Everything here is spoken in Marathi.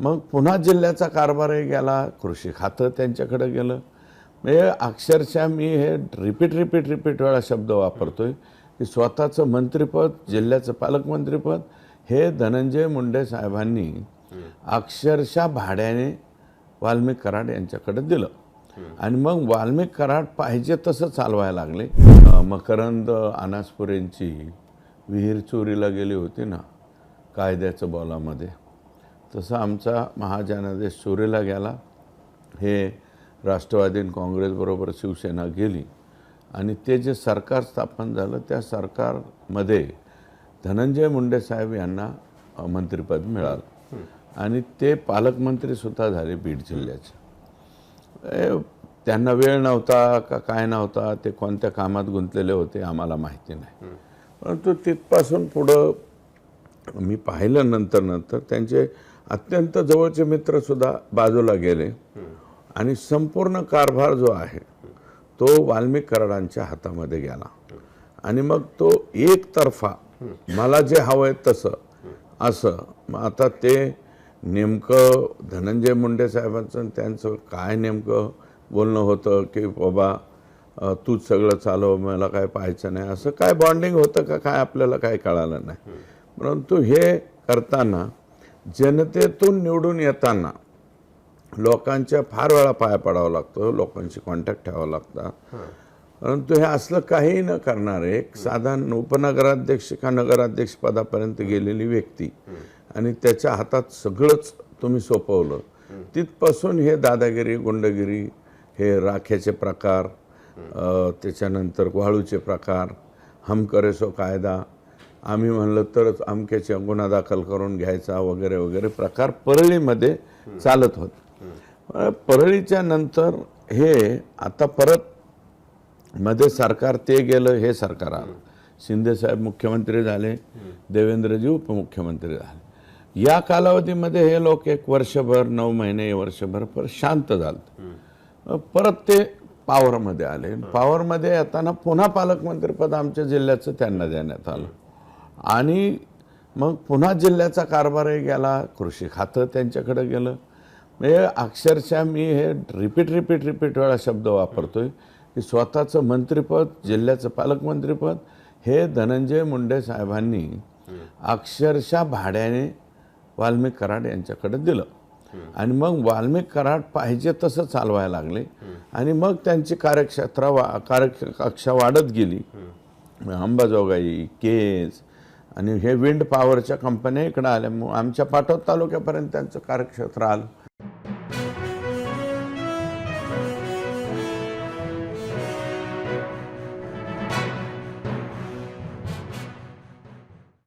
मग पुन्हा जिल्ह्याचा कारभारही गेला कृषी खातं त्यांच्याकडे गेलं. म्हणजे अक्षरशः मी हे रिपीट रिपीट रिपीट वेळा शब्द वापरतो आहे की स्वतःचं मंत्रिपद जिल्ह्याचं पालकमंत्रीपद हे धनंजय मुंडे साहेबांनी अक्षरशः भाड्याने वाल्मिक कराड यांच्याकडे दिलं. आणि मग वाल्मिक कराड पाहिजे तसं चालवायला लागले. मकरंद अनासपुरेंची विहीर चोरीला गेली होती ना कायद्याचं बॉलामध्ये. तसं आमचा महाजनादेश चोरीला गेला. हे राष्ट्रवादी आणि काँग्रेसबरोबर शिवसेना गेली. आणि ते जे सरकार स्थापन झालं त्या सरकारमध्ये धनंजय मुंडे साहेब यांना मंत्रिपद मिळालं. आणि ते पालकमंत्रीसुद्धा झाले बीड जिल्ह्याचे. त्यांना वेळ नव्हता का काय नव्हता ते कोणत्या कामात गुंतलेले होते आम्हाला माहिती नाही. परंतु तिथपासून पुढं मी पाहिलं नंतर नंतर त्यांचे अत्यंत जवळचे मित्रसुद्धा बाजूला गेले. आणि संपूर्ण कारभार जो आहे तो वाल्मिक कराडांच्या हातामध्ये गेला. आणि मग तो एकतर्फा मला जे हवं आहे तसं असं. मग आता ते नेमकं धनंजय मुंडे साहेबांचं त्यांचं काय नेमकं बोलणं होतं की बाबा तूच सगळं चालव मला काय पाहायचं नाही असं काय बॉन्डिंग होतं का? काय आपल्याला काय कळालं नाही. परंतु हे करताना जनतेतून निवडून येताना लोकांच्या फार वेळा पाया पडावा लागतो लोकांशी कॉन्टॅक्ट ठेवावा लागतात परंतु हे असलं काही न करणारे एक साधारण उपनगराध्यक्ष का नगराध्यक्ष पदापर्यंत गेलेली व्यक्ती आणि त्याच्या हातात सगळंच तुम्ही सोपवलं. तिथपासून हे दादागिरी गुंडगिरी हे राख्याचे प्रकार त्याच्यानंतर वाळूचे प्रकार हमकरेसो कायदा आम्ही म्हणलं तरच अमक्याच्या गुन्हा दाखल करून घ्यायचा वगैरे वगैरे. प्रकार परळीमध्ये चालत होत. परळीच्या नंतर हे आता परत मध्ये सरकार ते गेलं हे सरकार आलं. शिंदेसाहेब मुख्यमंत्री झाले देवेंद्रजी उपमुख्यमंत्री झाले. या कालावधीमध्ये हे लोक एक वर्षभर नऊ महिने वर्षभर पर शांत झालं. परत ते पॉवरमध्ये आले. पॉवरमध्ये येताना पुन्हा पालकमंत्रीपद आमच्या जिल्ह्याचं त्यांना देण्यात आलं. आणि मग पुन्हा जिल्ह्याचा कारभारही गेला कृषी खातं त्यांच्याकडे गेलं. म्हणजे अक्षरशः मी हे रिपीट रिपीट रिपीट वेळा शब्द वापरतोय की स्वतःचं मंत्रिपद जिल्ह्याचं पालकमंत्रीपद हे धनंजय मुंडे साहेबांनी अक्षरशः भाड्याने वाल्मिक कराड यांच्याकडे दिलं. आणि मग वाल्मिक कराड पाहिजे तसं चालवायला लागले. आणि मग त्यांची कार्यक्षेत्र वा कार्यकक्षा वाढत गेली. अंबाजोगाई केज आणि हे विंड पॉवरच्या कंपन्या इकडं आल्या. मग आमच्या पाटोद तालुक्यापर्यंत त्यांचं कार्यक्षेत्र आलं.